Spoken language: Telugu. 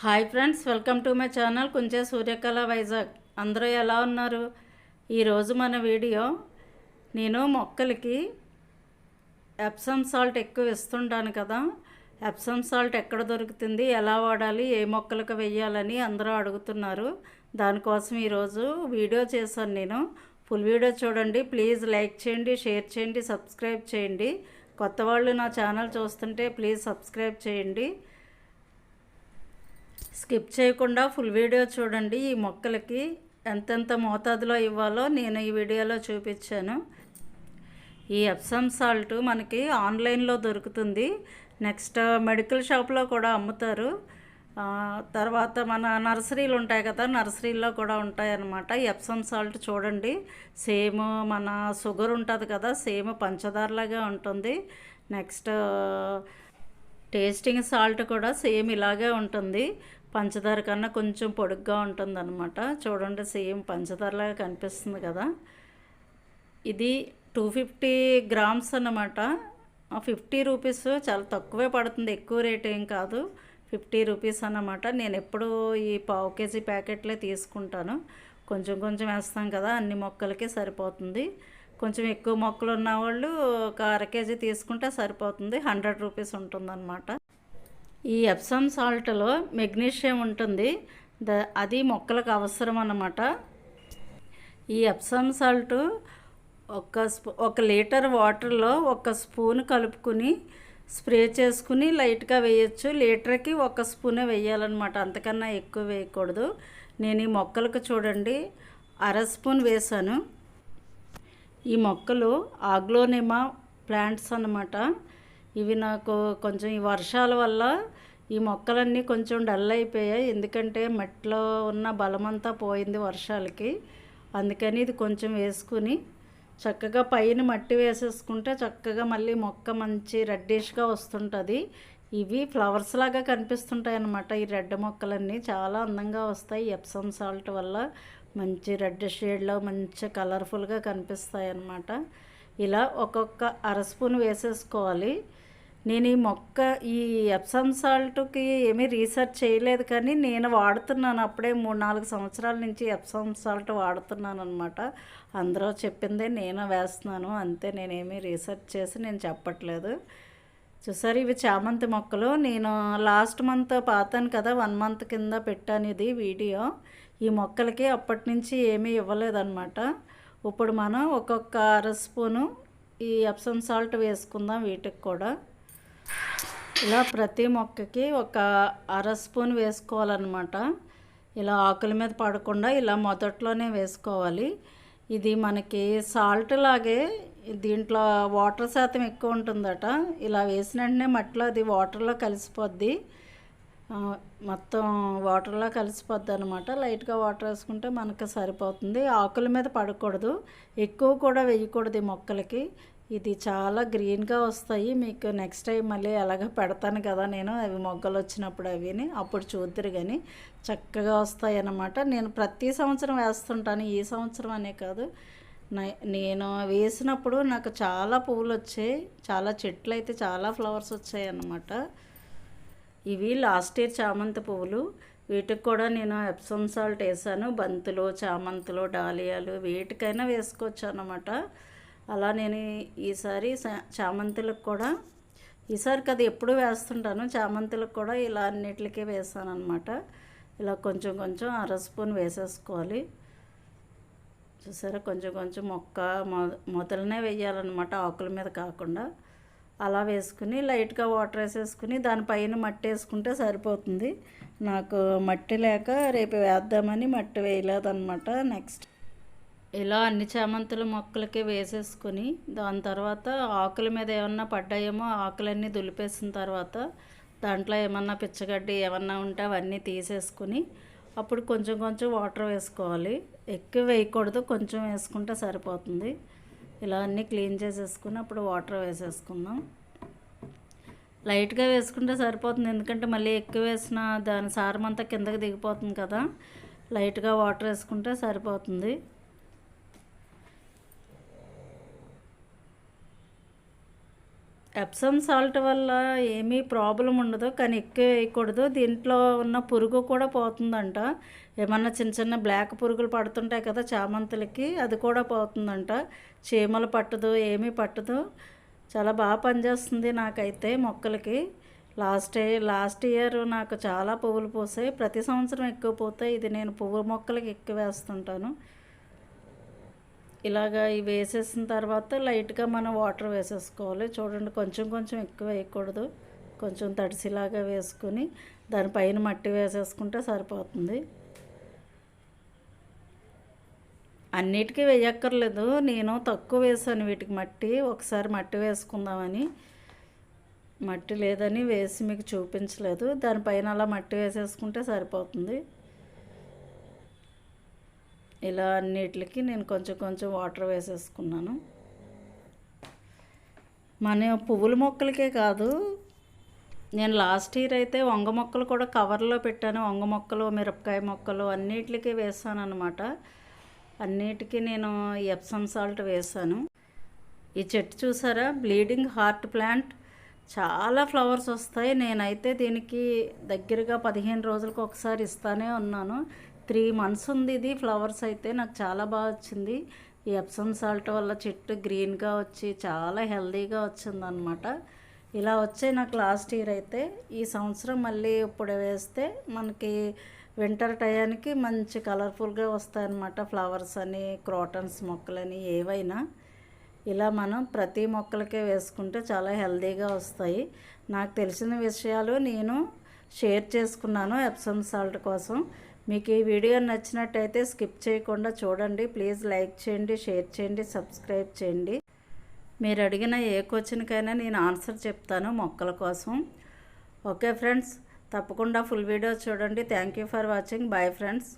Hi friends welcome to my channel కొంచెం సూర్యకళ వైజాగ్. అందరూ ఎలా ఉన్నారు? ఈరోజు మన వీడియో నేను మొక్కలకి ఎప్సమ్ సాల్ట్ ఎక్కువ ఇస్తుంటాను కదా ఎప్సమ్ సాల్ట్ ఎక్కడ దొరుకుతుంది ఎలా వాడాలి ఏ మొక్కలకు వెయ్యాలని అందరూ అడుగుతున్నారు. దానికోసం ఈరోజు వీడియో చేశాను నేను. ఫుల్ వీడియో చూడండి ప్లీజ్ లైక్ చేయండి షేర్ చేయండి సబ్స్క్రైబ్ చేయండి. కొత్త వాళ్ళు నా ఛానల్ చూస్తుంటే ప్లీజ్ సబ్స్క్రైబ్ చేయండి. స్కిప్ చేయకుండా ఫుల్ వీడియో చూడండి. ఈ మొక్కలకి ఎంతెంత మోతాదులో ఇవ్వాలో నేను ఈ వీడియోలో చూపించాను. ఈ ఎప్సమ్ సాల్ట్ మనకి ఆన్లైన్లో దొరుకుతుంది. నెక్స్ట్ మెడికల్ షాప్లో కూడా అమ్ముతారు. తర్వాత మన నర్సరీలు ఉంటాయి కదా నర్సరీల్లో కూడా ఉంటాయన్నమాట. ఎప్సమ్ సాల్ట్ చూడండి. సేమ్ మన షుగర్ ఉంటుంది కదా సేమ్ పంచదారలాగా ఉంటుంది. నెక్స్ట్ టేస్టింగ్ సాల్ట్ కూడా సేమ్ ఇలాగే ఉంటుంది. పంచదార కన్నా కొంచెం పొడుగ్గా ఉంటుందన్నమాట. చూడండి సేమ్ పంచదారలాగా కనిపిస్తుంది కదా. ఇది టూ ఫిఫ్టీ గ్రామ్స్ అన్నమాట. ఫిఫ్టీ రూపీస్ చాలా తక్కువే పడుతుంది ఎక్కువ రేట్ ఏం కాదు. ఫిఫ్టీ రూపీస్ అన్నమాట. నేను ఎప్పుడు ఈ పావు కేజీ ప్యాకెట్లే తీసుకుంటాను. కొంచెం కొంచెం వేస్తాం కదా అన్ని మొక్కలకి సరిపోతుంది. కొంచెం ఎక్కువ మొక్కలు ఉన్న వాళ్ళు ఒక అర కేజీ తీసుకుంటే సరిపోతుంది హండ్రెడ్ రూపీస్ ఉంటుందన్నమాట. ఈ ఎప్సమ్ సాల్ట్లో మెగ్నీషియం ఉంటుంది. ద అది మొక్కలకు అవసరం అన్నమాట. ఈ ఎప్సమ్ సాల్ట్ ఒక ఒక లీటర్ వాటర్లో ఒక స్పూన్ కలుపుకుని స్ప్రే చేసుకుని లైట్గా వేయచ్చు. లీటర్కి ఒక స్పూనే వేయాలన్నమాట. అంతకన్నా ఎక్కువ వేయకూడదు. నేను ఈ మొక్కలకు చూడండి. అర స్పూన్ వేసాను ఈ మొక్కలు ఆగ్లోనిమా ప్లాంట్స్ అన్నమాట. ఇవి నాకు కొంచెం ఈ వర్షాల వల్ల ఈ మొక్కలన్నీ కొంచెం డల్ అయిపోయాయి. ఎందుకంటే మట్టిలో ఉన్న బలమంతా పోయింది వర్షాలకి. అందుకని ఇది కొంచెం వేసుకుని చక్కగా పైన మట్టి వేసేసుకుంటే చక్కగా మళ్ళీ మొక్క మంచి రెడ్డిష్గా వస్తుంటుంది. ఇవి ఫ్లవర్స్ లాగా కనిపిస్తుంటాయి అన్నమాట ఈ రెడ్ మొక్కలన్నీ. చాలా అందంగా వస్తాయి. ఎప్సమ్ సాల్ట్ వల్ల మంచి రెడ్ షేడ్లో మంచి కలర్ఫుల్గా కనిపిస్తాయి అన్నమాట ఇలా ఒక్కొక్క అర స్పూన్ వేసేసుకోవాలి. నేను ఈ మొక్క ఈ ఎప్సమ్ సాల్ట్కి ఏమీ రీసెర్చ్ చేయలేదు కానీ నేను వాడుతున్నాను. అప్పుడే మూడు నాలుగు సంవత్సరాల నుంచి ఎప్సమ్ సాల్ట్ వాడుతున్నాను అనమాట అందరూ చెప్పిందే నేను వేస్తున్నాను. అంతే నేనేమీ రీసెర్చ్ చేసి నేను చెప్పట్లేదు. చూసారు ఇవి చామంతి మొక్కలు. నేను లాస్ట్ మంత్ పాతాను కదా వన్ మంత్ కింద పెట్టాను ఇది వీడియో. ఈ మొక్కలకి అప్పటి నుంచి ఏమీ ఇవ్వలేదన్నమాట. ఇప్పుడు మనం ఒక్కొక్క అర స్పూను ఈ ఎప్సమ్ సాల్ట్ వేసుకుందాం వీటికి కూడా. ఇలా ప్రతి మొక్కకి ఒక అర స్పూన్ వేసుకోవాలన్నమాట. ఇలా ఆకుల మీద పడకుండా ఇలా మొదట్లోనే వేసుకోవాలి. ఇది మనకి సాల్ట్ లాగే దీంట్లో వాటర్ శాతం ఎక్కువ ఉంటుందట. ఇలా వేసిన వెంటనే మట్టిలో అది వాటర్లో కలిసిపోద్ది. మొత్తం వాటర్లో కలిసిపోద్ది అనమాట లైట్గా వాటర్ వేసుకుంటే మనకు సరిపోతుంది. ఆకుల మీద పడకూడదు. ఎక్కువ కూడా వేయకూడదు ఈ మొక్కలకి. ఇది చాలా గ్రీన్గా వస్తాయి. మీకు నెక్స్ట్ టైం మళ్ళీ ఎలాగ పెడతాను కదా నేను అవి మొగ్గలు వచ్చినప్పుడు అవిని అప్పుడు చూద్దరు కానీ చక్కగా వస్తాయి అన్నమాట నేను ప్రతి సంవత్సరం వేస్తుంటాను ఈ సంవత్సరం అనే కాదు. నేను వేసినప్పుడు నాకు చాలా పువ్వులు వచ్చాయి చాలా చెట్లు అయితే చాలా ఫ్లవర్స్ వచ్చాయి అన్నమాట ఇవి లాస్ట్ ఇయర్ చామంతి పువ్వులు. వీటికి కూడా నేను ఎప్సమ్ సాల్ట్ వేసాను బంతులు చామంతులు డాలియాలు వీటికైనా వేసుకోవచ్చు అన్నమాట అలా నేను ఈసారి చా- చామంతులకు కూడా ఈసారి కదా ఎప్పుడు వేస్తుంటాను. చామంతులకు కూడా ఇలా అన్నిటికీ వేసాను అనమాట ఇలా కొంచెం కొంచెం అర స్పూన్ వేసేసుకోవాలి. చూసారా? కొంచెం కొంచెం మొక్క మొ మొదలనే వేయాలన్నమాట ఆకుల మీద కాకుండా. అలా వేసుకుని లైట్గా వాటర్ వేసేసుకుని దానిపైన మట్టి వేసుకుంటే సరిపోతుంది. నాకు మట్టి లేక రేపు వేద్దామని మట్టి వేయలేదన్నమాట. నెక్స్ట్ ఇలా అన్ని చామంతుల మొక్కలకి వేసేసుకుని దాని తర్వాత ఆకుల మీద ఏమన్నా పడ్డాయేమో ఆకులన్నీ దులిపేసిన తర్వాత దాంట్లో ఏమన్నా పిచ్చగడ్డి ఏమన్నా ఉంటే అవన్నీ తీసేసుకుని అప్పుడు కొంచెం కొంచెం వాటర్ వేసుకోవాలి. ఎక్కువ వేయకూడదు కొంచెం వేసుకుంటే సరిపోతుంది. ఇలా అన్నీ క్లీన్ చేసేసుకుని అప్పుడు వాటర్ వేసేసుకుందాం. లైట్గా వేసుకుంటే సరిపోతుంది ఎందుకంటే మళ్ళీ ఎక్కువ వేసిన దాని సారం అంతా కిందకి దిగిపోతుంది కదా. లైట్గా వాటర్ వేసుకుంటే సరిపోతుంది. ఎప్సమ్ సాల్ట్ వల్ల ఏమీ ప్రాబ్లం ఉండదు కానీ ఎక్కువ వేయకూడదు. దీంట్లో ఉన్న పురుగు కూడా పోతుందంట. ఏమన్నా చిన్న చిన్న బ్లాక్ పురుగులు పడుతుంటాయి కదా చామంతులకి అది కూడా పోతుందంట. చీమలు పట్టదు ఏమీ పట్టదు. చాలా బాగా పనిచేస్తుంది నాకైతే మొక్కలకి. లాస్ట్ లాస్ట్ ఇయర్ నాకు చాలా పువ్వులు పూసాయి. ప్రతి సంవత్సరం ఎక్కువ పోతాయి. ఇది నేను పువ్వు మొక్కలకి ఎక్కువ వేస్తుంటాను. ఇలాగా ఇవి వేసేసిన తర్వాత లైట్గా మనం వాటర్ వేసేసుకోవాలి. చూడండి కొంచెం కొంచెం ఎక్కువ వేయకూడదు. కొంచెం తడిసిలాగా వేసుకుని దానిపైన మట్టి వేసేసుకుంటే సరిపోతుంది. అన్నిటికీ వేయక్కర్లేదు. నేను తక్కువ వేసాను వీటికి మట్టి. ఒకసారి మట్టి వేసుకుందామని. మట్టి లేదని వేసి మీకు చూపించలేదు. దానిపైన అలా మట్టి వేసేసుకుంటే సరిపోతుంది. ఇలా అన్నిటికి నేను కొంచెం కొంచెం వాటర్ వేసేసుకున్నాను. మన పువ్వుల మొక్కలకే కాదు నేను లాస్ట్ ఇయర్ అయితే వంగ మొక్కలు కూడా కవర్లో పెట్టాను. వంగ మొక్కలు మిరపకాయ మొక్కలు అన్నిటికీ వేసాను అనమాట అన్నిటికీ నేను ఎప్సమ్ సాల్ట్ వేసాను. ఈ చెట్టు చూసారా? బ్లీడింగ్ హార్ట్ ప్లాంట్ చాలా ఫ్లవర్స్ వస్తాయి. నేనైతే దీనికి దగ్గరగా పదిహేను రోజులకు ఒకసారి ఇస్తానే ఉన్నాను. త్రీ మంత్స్ ఉంది ఇది. ఫ్లవర్స్ అయితే నాకు చాలా బాగా వచ్చింది. ఈ ఎప్సమ్ సాల్ట్ వల్ల చెట్టు గ్రీన్గా వచ్చి చాలా హెల్దీగా వచ్చిందనమాట ఇలా వచ్చే నాకు లాస్ట్ ఇయర్ అయితే. ఈ సంవత్సరం మళ్ళీ ఇప్పుడు వేస్తే మనకి వింటర్ టయానికి మంచి కలర్ఫుల్గా వస్తాయన్నమాట ఫ్లవర్స్ అని క్రోటన్స్ మొక్కలని ఏవైనా. ఇలా మనం ప్రతి మొక్కలకే వేసుకుంటే చాలా హెల్దీగా వస్తాయి. నాకు తెలిసిన విషయాలు నేను షేర్ చేసుకున్నాను ఎప్సమ్ సాల్ట్ కోసం. మీకు ఈ వీడియో నచ్చినట్టయితే స్కిప్ చేయకుండా చూడండి. ప్లీజ్ లైక్ చేయండి షేర్ చేయండి సబ్స్క్రైబ్ చేయండి. మీరు అడిగిన ఏ క్వశ్చన్కైనా నేను ఆన్సర్ చెప్తాను మొక్కల కోసం. ఓకే ఫ్రెండ్స్ తప్పకుండా ఫుల్ వీడియో చూడండి. Thank you for watching. Bye friends.